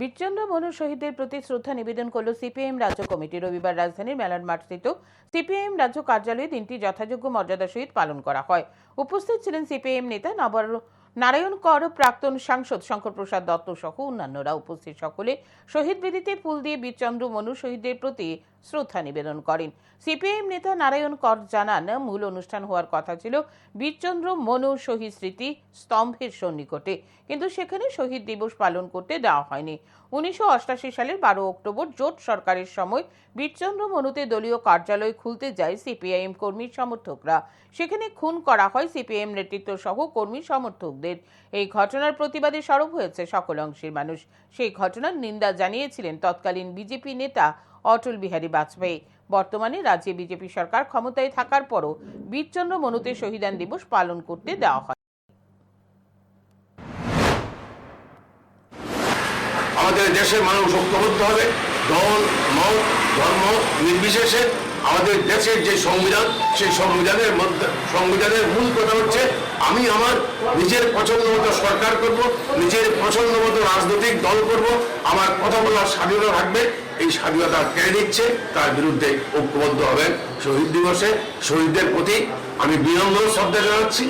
বীরচন্দ্র মনু শহীদদের প্রতি শ্রদ্ধা নিবেদন করল সিপিএম রাজ্য কমিটি রবিবার রাজধানীর মেলার মাঠস্থিত সিপিএম রাজ্য কার্যালয়ে দিনটি যথাযোগ্য মর্যাদা সহিত পালন করা হয়। উপস্থিত ছিলেন সিপিএম নেতা নবর নারায়ণ কর, প্রাক্তন সাংসদ শঙ্কর প্রসাদ দত্ত সহ অন্যান্যরা। উপস্থিত সকলে শহীদ বেদিতে ফুল দিয়ে বীরচন্দ্র মনু শহীদদের প্রতি শ্রদ্ধা নিবেদন করেন। সিপিআইএম নেতা নারায়ণ কর জানান, মূল অনুষ্ঠান হওয়ার কথা ছিল বীরচন্দ্র মনু শহীদ স্মৃতি স্তম্ভের সন্নিকটে। কিন্তু সেখানে শহীদ দিবস পালন করতে দেওয়া হয়নি। উনিশশো সালের বারো অক্টোবর জোট সরকারের সময় বীরচন্দ্র মনুতে দলীয় কার্যালয় খুলতে যায় সিপিআইএম কর্মী সমর্থকরা। সেখানে খুন করা হয় সিপিআইএম নেতৃত্ব সহ কর্মী সমর্থকদের। এই ঘটনার প্রতিবাদে সরব হয়েছে সকল অংশের মানুষ। সেই ঘটনার নিন্দা জানিয়েছিলেন তৎকালীন বিজেপি নেতা অটল বিহারী বাজপেয়ী। বর্তমানে রাজ্যে বিজেপি সরকার ক্ষমতায় থাকার পরও বীরচন্দ্র মনুতে শহীদান দিবস পালন করতে দেওয়া হয়। আমাদের দেশের মানুষ ঐক্যবদ্ধ হবে। দল, মত, ধর্ম নির্বিশেষে আমাদের দেশের যে সংবিধান, সেই সংবিধানের মধ্যে, সংবিধানের মূল কথা হচ্ছে, আমি আমার নিজের পছন্দ মতো সরকার করব, নিজের পছন্দ মতো রাজনৈতিক দল করব, আমার কথা বলার স্বাধীনতা থাকবে, এই স্বাধীনতা কেড়ে নিচ্ছে, তার বিরুদ্ধে ঐক্যবদ্ধ হবেন শহীদ দিবসে। শহীদদের প্রতি আমি বিনম্র শ্রদ্ধা জানাচ্ছি।